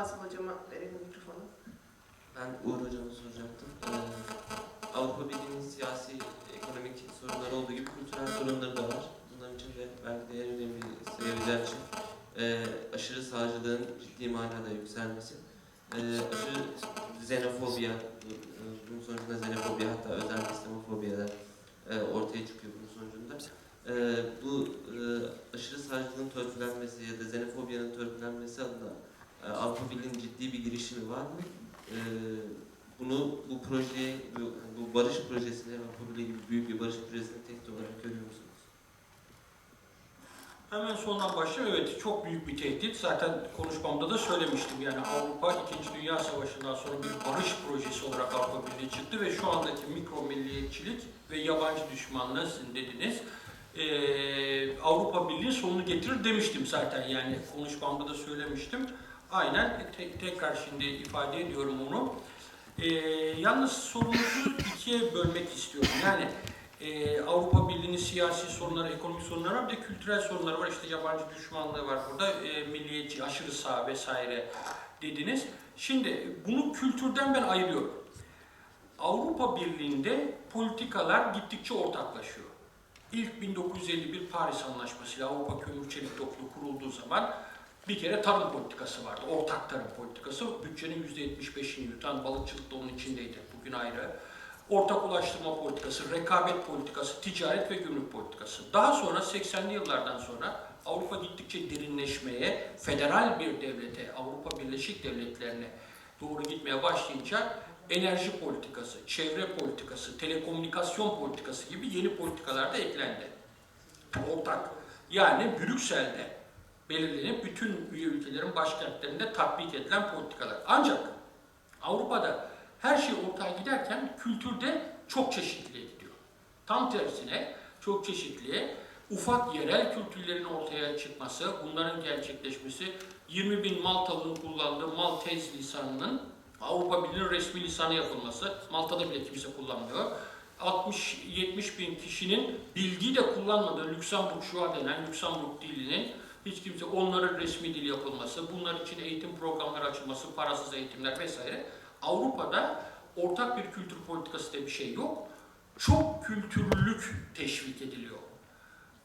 Fasıl Hocama verelim mikrofonu. Ben Uğur Hocam'a soracaktım. Ee, Avrupa Birliği'nin siyasi, ekonomik sorunları olduğu gibi kültürel sorunları da var. Bunların için de belki de en önemli sebebiyle için e, aşırı sağcılığın ciddi manada yükselmesi. E, aşırı xenofobiya, bu- bunun sonucunda xenofobiya hatta özel İslamofobiyalar e, ortaya çıkıyor bunun sonucunda. E, bu e, aşırı sağcılığın törpülenmesi ya da xenofobiyanın törpülenmesi adına e, Avrupa Birliği'nin ciddi mı? Ee, bunu bu projeye, bu, bu barış projesine, Avrupa gibi büyük bir barış projesine tehdit olarak görüyor musunuz? Hemen sondan başlayayım. Evet çok büyük bir tehdit. Zaten konuşmamda da söylemiştim. Yani Avrupa 2. Dünya Savaşı'ndan sonra bir barış projesi olarak Avrupa Birliği çıktı ve şu andaki mikro milliyetçilik ve yabancı düşmanlığı sizin dediniz. Ee, Avrupa Birliği sonunu getirir demiştim zaten yani konuşmamda da söylemiştim. Aynen te- tekrar şimdi ifade ediyorum onu. Ee, yalnız sorunuzu ikiye bölmek istiyorum. Yani ee, Avrupa Birliği'nin siyasi sorunları, ekonomik sorunları var, bir de kültürel sorunları var. İşte yabancı düşmanlığı var burada, e, milliyetçi, aşırı sağ vesaire dediniz. Şimdi bunu kültürden ben ayırıyorum. Avrupa Birliği'nde politikalar gittikçe ortaklaşıyor. İlk 1951 Paris Anlaşması ile Avrupa Kömür Çelik Topluluğu kurulduğu zaman bir kere tarım politikası vardı. Ortak tarım politikası. Bütçenin %75'ini yutan balıkçılık da onun içindeydi. Bugün ayrı ortak ulaştırma politikası, rekabet politikası, ticaret ve gümrük politikası. Daha sonra 80'li yıllardan sonra Avrupa gittikçe derinleşmeye, federal bir devlete, Avrupa Birleşik Devletleri'ne doğru gitmeye başlayınca enerji politikası, çevre politikası, telekomünikasyon politikası gibi yeni politikalar da eklendi. Ortak. Yani Brüksel'de belirlenip bütün üye ülkelerin başkentlerinde tatbik edilen politikalar. Ancak Avrupa'da her şey ortaya giderken kültürde çok çeşitliliğe gidiyor. Tam tersine çok çeşitliliğe, ufak yerel kültürlerin ortaya çıkması, bunların gerçekleşmesi, 20 bin Maltalı'nın kullandığı Maltez lisanının Avrupa Birliği'nin resmi lisanı yapılması, Malta'da bile kimse kullanmıyor. 60-70 bin kişinin bildiği de kullanmadığı Lüksemburgşua denen Lüksemburg dilinin hiç kimse onların resmi dil yapılması, bunlar için eğitim programları açılması, parasız eğitimler vesaire. Avrupa'da ortak bir kültür politikası diye bir şey yok. Çok kültürlülük teşvik ediliyor.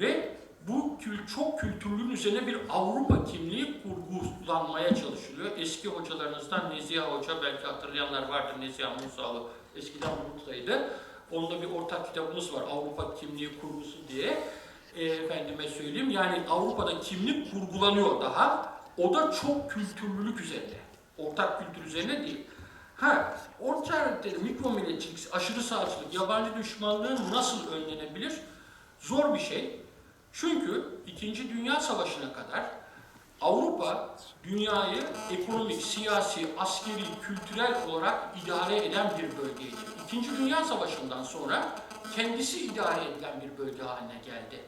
Ve bu çok kültürlülüğün üzerine bir Avrupa kimliği kurgulanmaya çalışılıyor. Eski hocalarınızdan Neziha Hoca, belki hatırlayanlar vardır Neziha Musalı, eskiden buradaydı. Onda bir ortak kitabımız var, Avrupa kimliği kurgusu diye. E, efendime söyleyeyim, yani Avrupa'da kimlik kurgulanıyor daha. O da çok kültürlülük üzerine. Ortak kültür üzerine değil. Ha, orta öğretimde mikro milliyetçilik, aşırı sağcılık, yabancı düşmanlığı nasıl önlenebilir? Zor bir şey. Çünkü İkinci Dünya Savaşı'na kadar Avrupa dünyayı ekonomik, siyasi, askeri, kültürel olarak idare eden bir bölgeydi. İkinci Dünya Savaşı'ndan sonra kendisi idare edilen bir bölge haline geldi.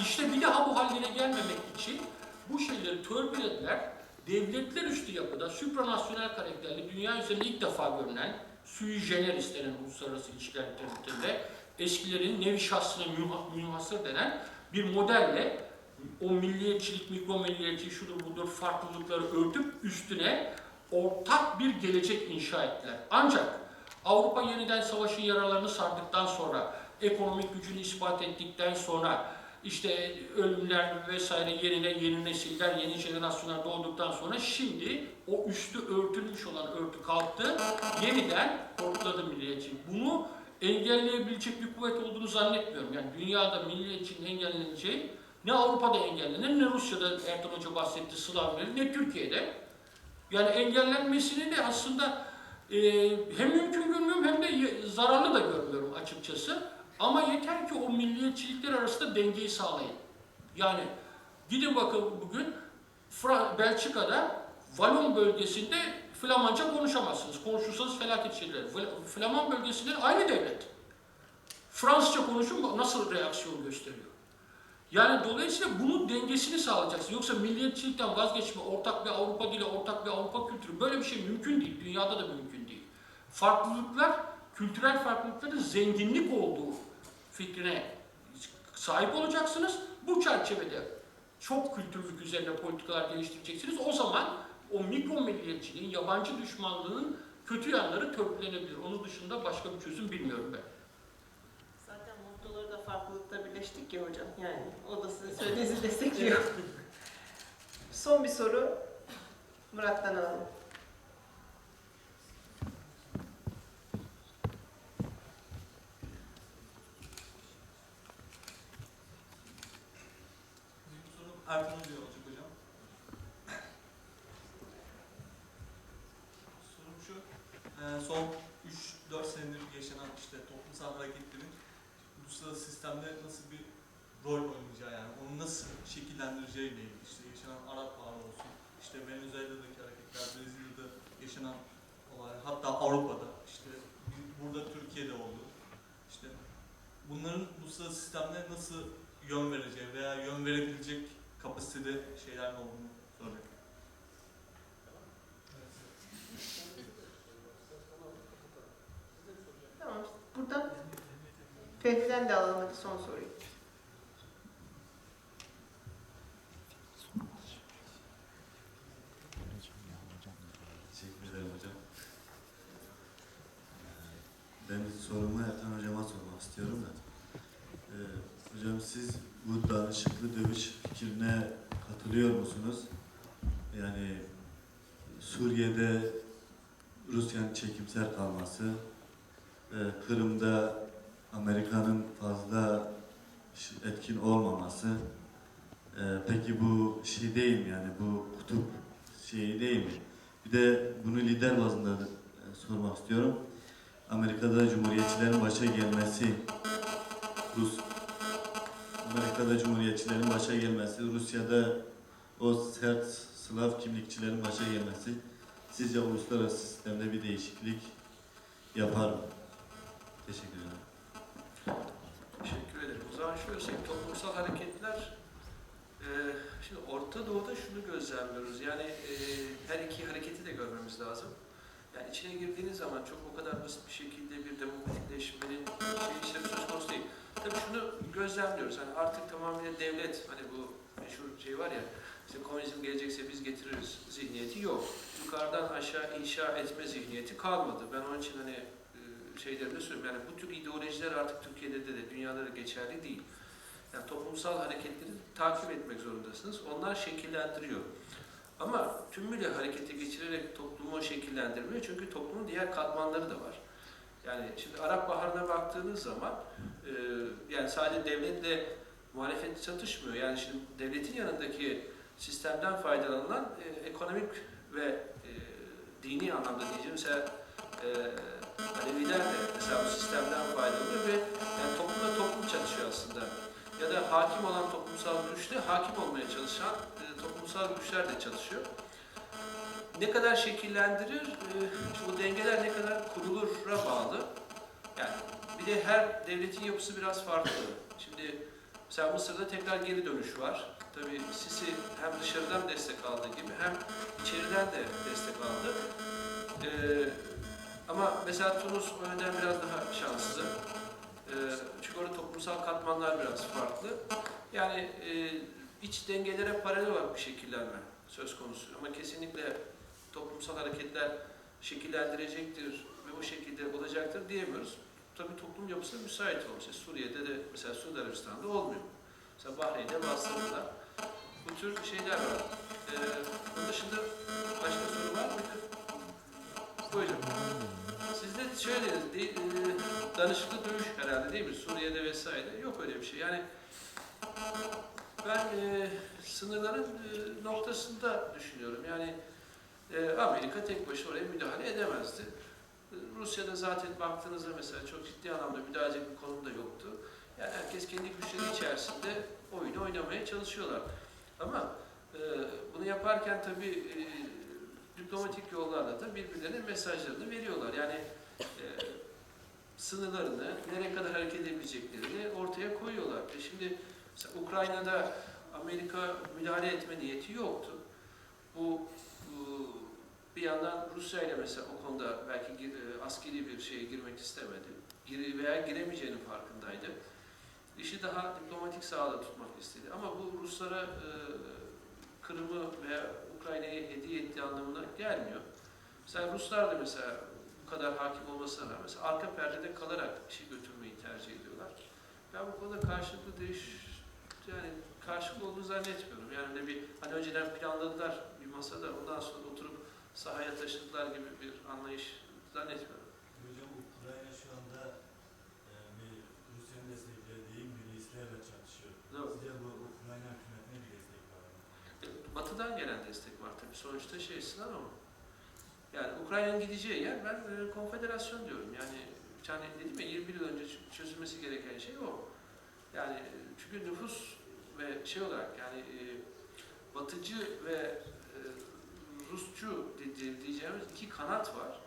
İşte bir daha bu hallere gelmemek için bu şeyleri törpülediler. Devletler üstü yapıda supranasyonel karakterli dünya üzerinde ilk defa görülen sui generis denen uluslararası ilişkiler literatüründe eskilerin nevi şahsına münha- münhasır denen bir modelle o milliyetçilik, mikro milliyetçilik, şudur budur farklılıkları örtüp üstüne ortak bir gelecek inşa ettiler. Ancak Avrupa yeniden savaşın yaralarını sardıktan sonra, ekonomik gücünü ispat ettikten sonra, işte ölümler vesaire yerine yeni nesiller, yeni jenerasyonlar doğduktan sonra şimdi o üstü örtülmüş olan örtü kalktı, yeniden korkladı milliyetçilik. Bunu engelleyebilecek bir kuvvet olduğunu zannetmiyorum. Yani dünyada milliyetçiliğin engelleneceği ne Avrupa'da engellenir, ne Rusya'da Ertan Hoca bahsetti Slavları, ne Türkiye'de. Yani engellenmesini de aslında e, hem mümkün görmüyorum hem de zararlı da görmüyorum açıkçası. Ama yeter ki o milliyetçilikler arasında dengeyi sağlayın. Yani gidin bakın bugün Belçika'da Valon bölgesinde Flamanca konuşamazsınız. Konuşursanız felaket şeyler. Fl- Flaman bölgesinde aynı devlet. Fransızca konuşun nasıl reaksiyon gösteriyor. Yani dolayısıyla bunun dengesini sağlayacaksın. Yoksa milliyetçilikten vazgeçme, ortak bir Avrupa dili, ortak bir Avrupa kültürü böyle bir şey mümkün değil. Dünyada da mümkün değil. Farklılıklar, kültürel farklılıkların zenginlik olduğu fikrine sahip olacaksınız. Bu çerçevede çok kültürlük üzerine politikalar geliştireceksiniz. O zaman o mikro milliyetçiliğin, yabancı düşmanlığın kötü yanları törpülenebilir. Onun dışında başka bir çözüm bilmiyorum ben. Zaten mottoları da farklılıkta birleştik ya hocam. Yani o da sizin söylediğinizi destekliyor. Son bir soru. Murat'tan alalım. Erkan Hoca'ya olacak hocam. Sorum şu, e, son 3-4 senedir yaşanan işte toplumsal hareketlerin uluslararası sistemde nasıl bir rol oynayacağı yani onu nasıl şekillendireceği ile ilgili işte yaşanan Arap Baharı olsun, işte Venezuela'daki hareketler, Brezilya'da yaşanan olaylar, hatta Avrupa'da işte burada Türkiye'de oldu. İşte bunların uluslararası sistemde nasıl yön vereceği veya yön verebilecek kapasitede şeyler ne olduğunu soracak. Tamam. Buradan Fehmi'den de alalım hadi son soruyu. Teşekkür ederim hocam. Ee, Ben sorumu Ertan hocama sormak istiyorum da. Ee, hocam siz bu danışıklı dövüş fikrine katılıyor musunuz? Yani Suriye'de Rusya'nın çekimser kalması, e, Kırım'da Amerika'nın fazla etkin olmaması, e, peki bu şey değil mi yani bu kutup şeyi değil mi? Bir de bunu lider bazında da, e, sormak istiyorum. Amerika'da Cumhuriyetçilerin başa gelmesi, Rus Amerika'da Cumhuriyetçilerin başa gelmesi, Rusya'da o sert Slav kimlikçilerin başa gelmesi sizce uluslararası sistemde bir değişiklik yapar mı? Teşekkür ederim. Teşekkür ederim. O zaman şöyle söyleyeyim, toplumsal hareketler, e, şimdi Orta Doğu'da şunu gözlemliyoruz. Yani e, her iki hareketi de görmemiz lazım. Yani içine girdiğiniz zaman çok o kadar basit bir şekilde bir demokratikleşmenin şey işleri söz konusu değil. Tabii şunu gözlemliyoruz. Hani artık tamamıyla devlet, hani bu meşhur şey var ya, işte komünizm gelecekse biz getiririz zihniyeti yok. Yukarıdan aşağı inşa etme zihniyeti kalmadı. Ben onun için hani e, şeylerini söylüyorum. Yani bu tür ideolojiler artık Türkiye'de de, de dünyada da geçerli değil. Yani toplumsal hareketleri takip etmek zorundasınız. Onlar şekillendiriyor. Ama tümüyle harekete geçirerek toplumu şekillendirmiyor. Çünkü toplumun diğer katmanları da var. Yani şimdi Arap Baharı'na baktığınız zaman e, yani sadece devletle muhalefet çatışmıyor. Yani şimdi devletin yanındaki sistemden faydalanılan e, ekonomik ve e, dini anlamda diyeceğim mesela e, Aleviler de mesela bu sistemden faydalanıyor ve yani toplumla toplum çatışıyor aslında. Ya da hakim olan toplumsal güçle hakim olmaya çalışan e, toplumsal güçler de çalışıyor. Ne kadar şekillendirir, e, bu dengeler ne kadar kurulura bağlı. Bir de her devletin yapısı biraz farklı. Şimdi mesela Mısır'da tekrar geri dönüş var. Tabii Sisi hem dışarıdan destek aldığı gibi hem içeriden de destek aldı. Ee, ama mesela Tunus o yönden biraz daha şanslı. Ee, çünkü orada toplumsal katmanlar biraz farklı. Yani e, iç dengelere paralel olarak bir şekillenme söz konusu. Ama kesinlikle toplumsal hareketler şekillendirecektir ve o şekilde olacaktır diyemiyoruz. Tabii toplum yapısı müsait olmuş. Suriye'de de mesela Suudi Arabistan'da olmuyor. Mesela Bahreyn'de bastırdılar. Bu tür şeyler var. Ee, bunun dışında başka soru var mıydı? Buyurun. Siz de şöyle de, e, danışıklı dövüş herhalde değil mi? Suriye'de vesaire. Yok öyle bir şey. Yani ben e, sınırların e, noktasında düşünüyorum. Yani e, Amerika tek başına oraya müdahale edemezdi. Rusya'da zaten baktığınızda mesela çok ciddi anlamda müdahale bir konumda yoktu. Yani herkes kendi güçleri içerisinde oyunu oynamaya çalışıyorlar. Ama e, bunu yaparken tabii e, diplomatik yollarla da birbirlerine mesajlarını veriyorlar. Yani e, sınırlarını, nereye kadar hareket edebileceklerini ortaya koyuyorlar. E şimdi Ukrayna'da Amerika müdahale etme niyeti yoktu. Bu bir yandan Rusya ile mesela o konuda belki e, askeri bir şeye girmek istemedi. Gir veya giremeyeceğinin farkındaydı. İşi daha diplomatik sahada tutmak istedi. Ama bu Ruslara e, Kırım'ı veya Ukrayna'ya hediye ettiği anlamına gelmiyor. Mesela Ruslar da mesela bu kadar hakim olmasına rağmen mesela arka perdede kalarak işi götürmeyi tercih ediyorlar. Ben bu konuda karşılıklı değiş yani karşılıklı olduğunu zannetmiyorum. Yani bir hani önceden planladılar bir masada ondan sonra oturup sahaya taşıdılar gibi bir anlayış zannetmiyorum. Hocam Ukrayna şu anda e, bir Rusya'nın desteklediği milislerle çatışıyor. Doğru. Sizce bu Ukrayna hükümetine bir destek var mı? E, Batı'dan gelen destek var tabii. Sonuçta şey sınav ama. Yani Ukrayna'nın gideceği yer ben e, konfederasyon diyorum. Yani yani dedim ya 21 yıl önce çözülmesi gereken şey o. Yani e, çünkü nüfus ve şey olarak yani e, Batıcı ve e, Rusçu diyeceğimiz iki kanat var.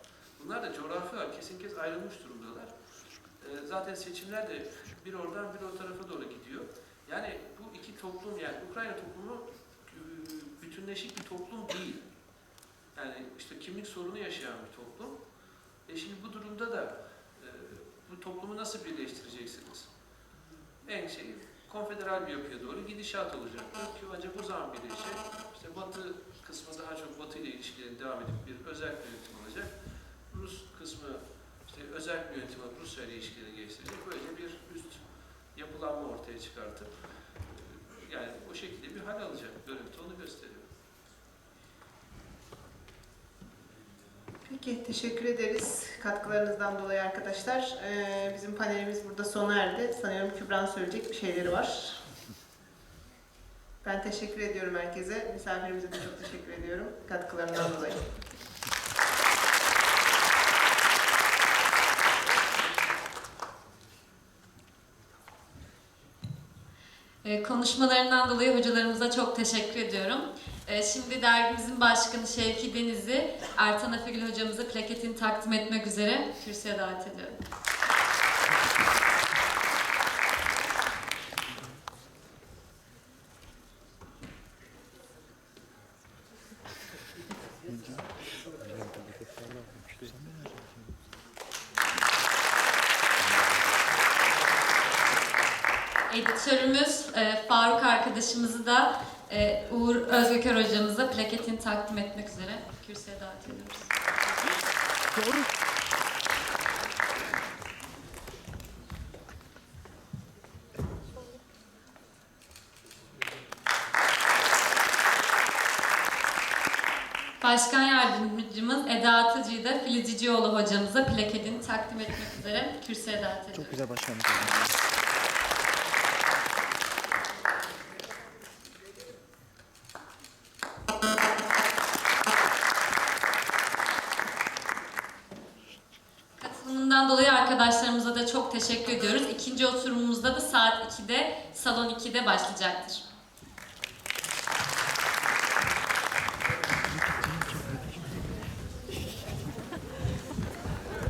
Bunlar da coğrafi olarak kesin kez ayrılmış durumdalar. E, zaten seçimler de bir oradan bir o tarafa doğru gidiyor. Yani bu iki toplum yani Ukrayna toplumu e, bütünleşik bir toplum değil. Yani işte kimlik sorunu yaşayan bir toplum. E şimdi bu durumda da e, bu toplumu nasıl birleştireceksiniz? En şey konfederal bir yapıya doğru gidişat olacaktır ki ancak bu zaman birleşecek. İşte Batı kısmı daha çok Batı ile ilişkilerin devam edip bir özel yönetim olacak. Rus kısmı işte özel yönetim alıp Rusya ile ilişkileri geliştirecek. Böylece bir üst yapılanma ortaya çıkartıp e, yani o şekilde bir hal alacak. Görüntü onu gösteriyor. Peki, teşekkür ederiz katkılarınızdan dolayı arkadaşlar. Ee, bizim panelimiz burada sona erdi. Sanıyorum Kübra'nın söyleyecek bir şeyleri var. Ben teşekkür ediyorum herkese. Misafirimize de çok teşekkür ediyorum katkılarından dolayı. Ee, Konuşmalarından dolayı hocalarımıza çok teşekkür ediyorum. Ee, Şimdi dergimizin başkanı Şevki Deniz'i Ertan Afegül hocamıza plaketini takdim etmek üzere kürsüye davet ediyorum. Editörümüz e, Faruk arkadaşımızı da e, Uğur Özgöker hocamıza plaketini takdim etmek üzere kürsüye davet ediyoruz. Başkan yardımcımız Eda Atıcı'yı da Filizcicioğlu hocamıza plaketini takdim etmek üzere kürsüye davet ediyoruz. Çok güzel başkanım. Teşekkür ediyoruz. İkinci oturumumuzda da saat 2'de, salon 2'de başlayacaktır.